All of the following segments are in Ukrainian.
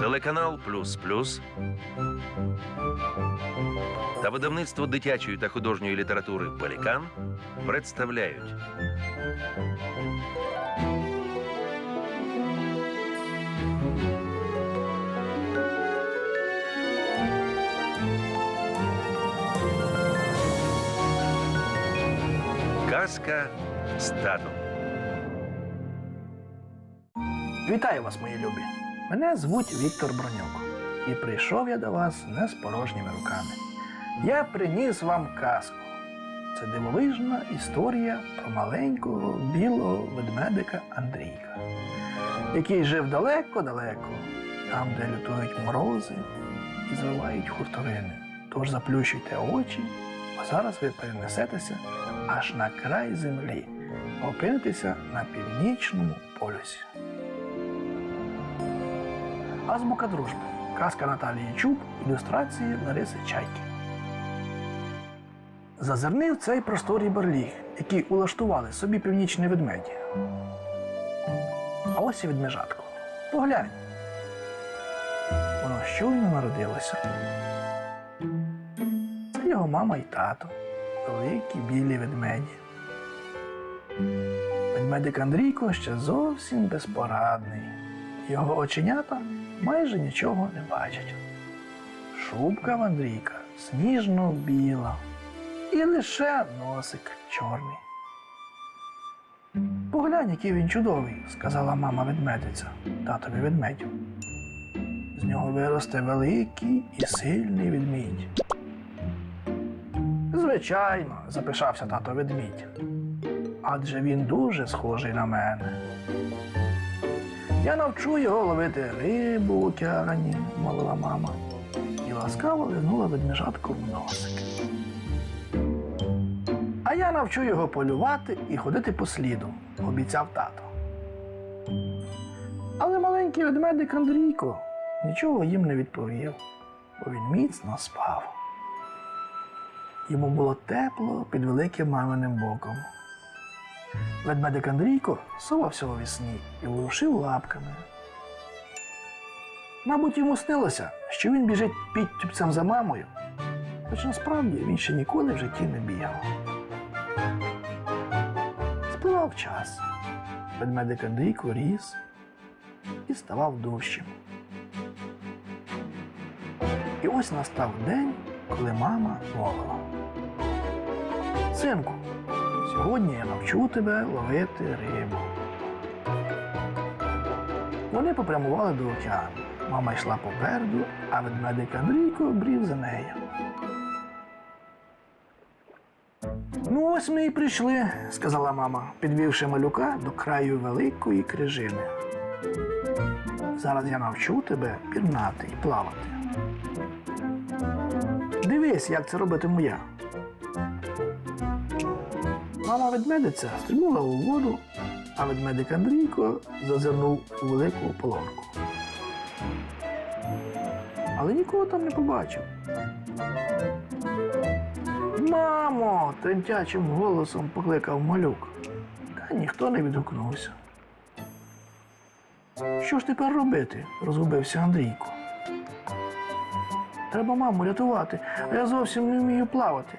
Телеканал Плюс Плюс та видавництво дитячої та художньої літератури Пелікан представляють Казка з татом. Вітаю вас, мої любі! Мене звуть Віктор Бронюк, і прийшов я до вас не з порожніми руками. Я приніс вам казку. Це дивовижна історія про маленького білого ведмедика Андрійка, який жив далеко-далеко, там, де лютують морози і звивають хуртовини. Тож заплющуйте очі, а зараз ви перенесетеся аж на край землі, опинитеся на північному полюсі. Азбука дружби. Казка Наталії Чуб, ілюстрації Лариси Чайки. Зазирни в цей просторий барліг, який улаштували собі північні ведмеді. А ось і ведмежатко. Поглянь. Воно щойно народилося. Це його мама і тато, великі білі ведмеді. Ведмедик Андрійко ще зовсім безпорадний. Його оченята майже нічого не бачать. Шубка в Андрійка сніжно-біла, і лише носик чорний. Поглянь, який він чудовий, сказала мама ведмедиця, татові ведмедю. З нього виросте великий і сильний ведмідь. Звичайно, запишався тато ведмідь. Адже він дуже схожий на мене. Я навчу його ловити рибу в океані, мовила мама, і ласкаво лизнула ведмежатку в носик. А я навчу його полювати і ходити по сліду, обіцяв тато. Але маленький ведмедик Андрійко нічого їм не відповів, бо він міцно спав. Йому було тепло під великим маминим боком. Ведмедик Андрійко совався у вісні і ворушив лапками. Мабуть, йому снилося, що він біжить підтюпцем за мамою, хоч насправді він ще ніколи в житті не бігав. Спливав час. Ведмедик Андрійко ріс і ставав дужчим. І ось настав день, коли мама мовила. Синку, Сьогодні я навчу тебе ловити рибу. Вони попрямували до океану. Мама йшла попереду, а ведмедик Андрійко брів за нею. Ну, ось ми і прийшли, сказала мама, підвівши малюка до краю великої крижини. Зараз я навчу тебе пірнати і плавати. Дивись, як це робитиму я. Мама ведмедиця стрибнула у воду, а ведмедик Андрійко зазирнув у велику полонку. Але нікого там не побачив. Мамо! тремтячим голосом покликав малюк. Та ніхто не відгукнувся. Що ж тепер робити? розгубився Андрійко. Треба маму рятувати, а я зовсім не вмію плавати.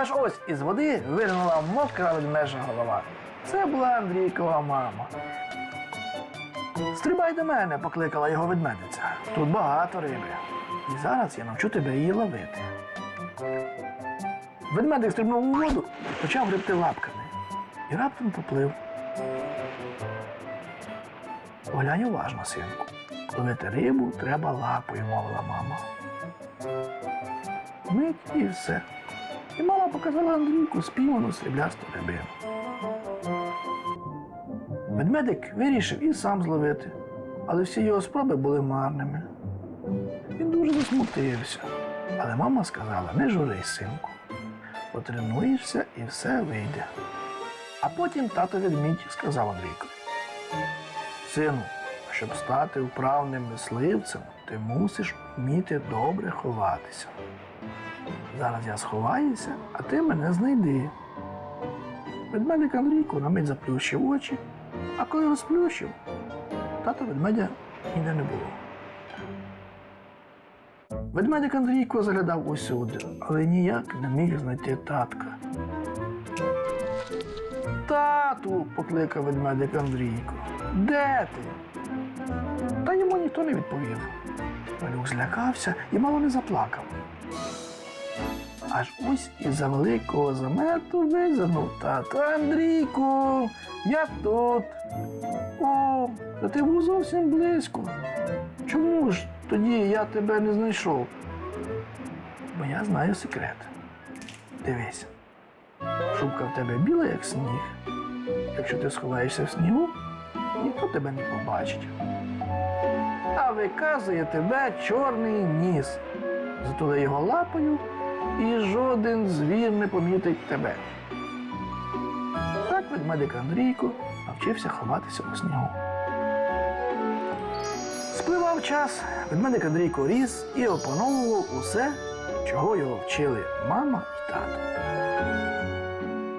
Аж ось із води вирнула мокра ведмежа голова. Це була Андрійкова мама. Стрибай до мене, покликала його ведмедиця. Тут багато риби. І зараз я навчу тебе її ловити. Ведмедик стрибнув у воду почав гребти лапками. І раптом поплив. Поглянь уважно, синку. Ловити рибу треба лапою, мовила мама. Мить і все. І мама показала Андрійку співану сріблясту рибину. Ведмедик вирішив і сам зловити, але всі його спроби були марними. Він дуже засмутився. Але мама сказала: не журись, синку, потренуєшся і все вийде. А потім тато ведмідь сказав Андрійку: Сину, щоб стати вправним мисливцем, ти мусиш вміти добре ховатися. Зараз я сховаюся, а ти мене знайди. Ведмедик Андрійко на мить заплющив очі А коли розплющив, тата ведмедя ніде не було. Ведмедик Андрійко заглядав усюди, але ніяк не міг знайти татка. Тату, покликав ведмедик Андрійко. Де ти? Та йому ніхто не відповів. Малюк злякався і мало не заплакав. Аж ось із-за великого замету визирнув тато. Андрійку, я тут. О, та ти був зовсім близько. Чому ж тоді я тебе не знайшов? Бо я знаю секрет. Дивись, шубка в тебе біла, як сніг. Якщо ти сховаєшся в снігу, ніхто тебе не побачить. А виказує тебе чорний ніс. Затули його лапою, і жоден звір не помітить тебе. Так ведмедик Андрійко навчився ховатися у снігу. Спливав час, ведмедик Андрійко ріс і опановував усе, чого його вчили мама і тато.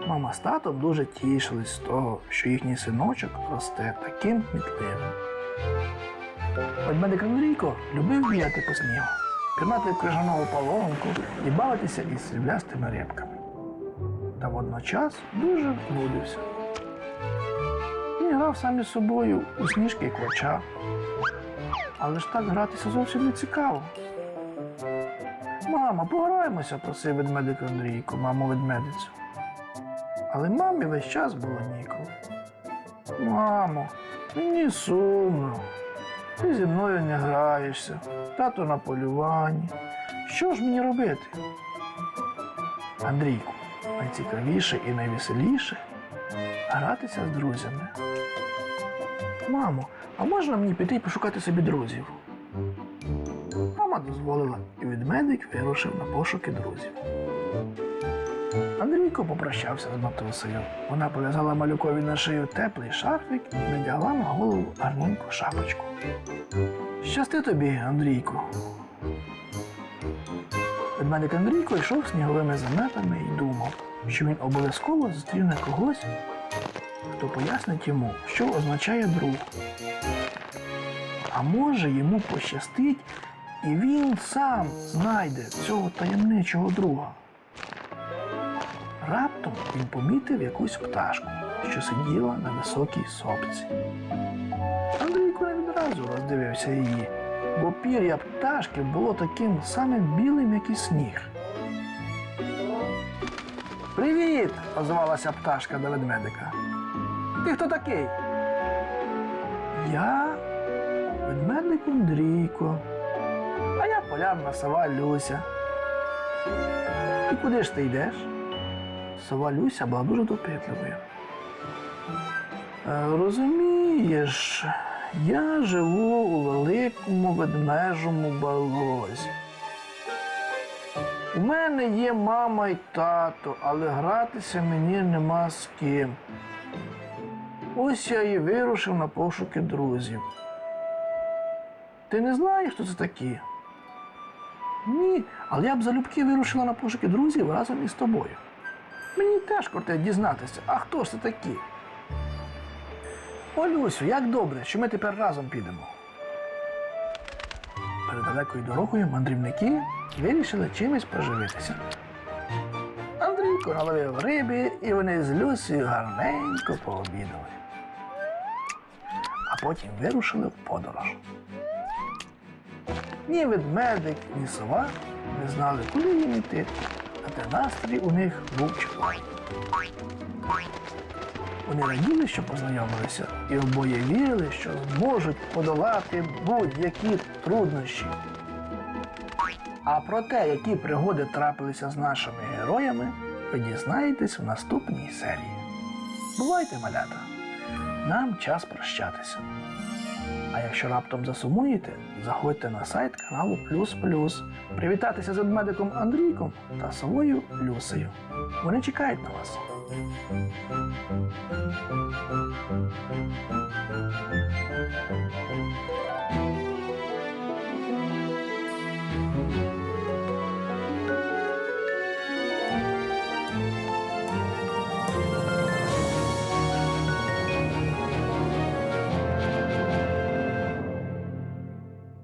Мама з татом дуже тішились з того, що їхній синочок росте таким кмітливим. Ведмедик Андрійко любив бігати по снігу, пірнати крижаного полонку і бавитися із сріблястими рибками. Та водночас дуже нудився. Він грав сам із собою у сніжки і квача. Але ж так гратися зовсім не цікаво. Мама, пограємося, просив ведмедик Андрійко, маму ведмедицю. Але мамі весь час було ніколи. Мамо, мені сумно. Ти зі мною не граєшся, тато на полюванні. Що ж мені робити? Андрійку, найцікавіше і найвеселіше гратися з друзями. Мамо, а можна мені піти і пошукати собі друзів? Мама дозволила, і ведмедик вирушив на пошуки друзів. Андрійко попрощався з матусею. Вона пов'язала малюкові на шию теплий шарфик і надягла на голову гарненьку шапочку. Щасти тобі, Андрійку. Ведмедик Андрійко йшов сніговими заметами і думав, що він обов'язково зустріне когось, хто пояснить йому, що означає друг. А може йому пощастить, і він сам знайде цього таємничого друга. Раптом він помітив якусь пташку, що сиділа на високій сопці. Андрійко не відразу роздивився її, бо пір'я пташки було таким самим білим, як і сніг. Привіт! озвалася пташка до ведмедика. Ти хто такий? Я ведмедик Андрійко, а я полярна сова Люся. І куди ж ти йдеш? Сова Люся була дуже допитливою. «Е, Розумієш, я живу у великому ведмежому балозі. У мене є мама і тато, але гратися мені нема з ким. Ось я і вирушив на пошуки друзів. Ти не знаєш, хто це такі? Ні, але я б залюбки вирушила на пошуки друзів разом із тобою. Мені теж круте дізнатися, а хто ж це такі? Олюсю, як добре, що ми тепер разом підемо. Перед далекою дорогою мандрівники вирішили чимось поживитися. Андрійко наловив риби, і вони з Люсею гарненько пообідали. А потім вирушили в подорож. Ні ведмедик, ні сова не знали, куди їм іти, та настрій у них був чудовий. Вони раділи, що познайомилися, і обоє вірили, що зможуть подолати будь-які труднощі. А про те, які пригоди трапилися з нашими героями, ви дізнаєтесь в наступній серії. Бувайте, малята! Нам час прощатися. А якщо раптом засумуєте, заходьте на сайт каналу Плюс Плюс, привітатися з медиком Андрійком та совою Люсею. Вони чекають на вас.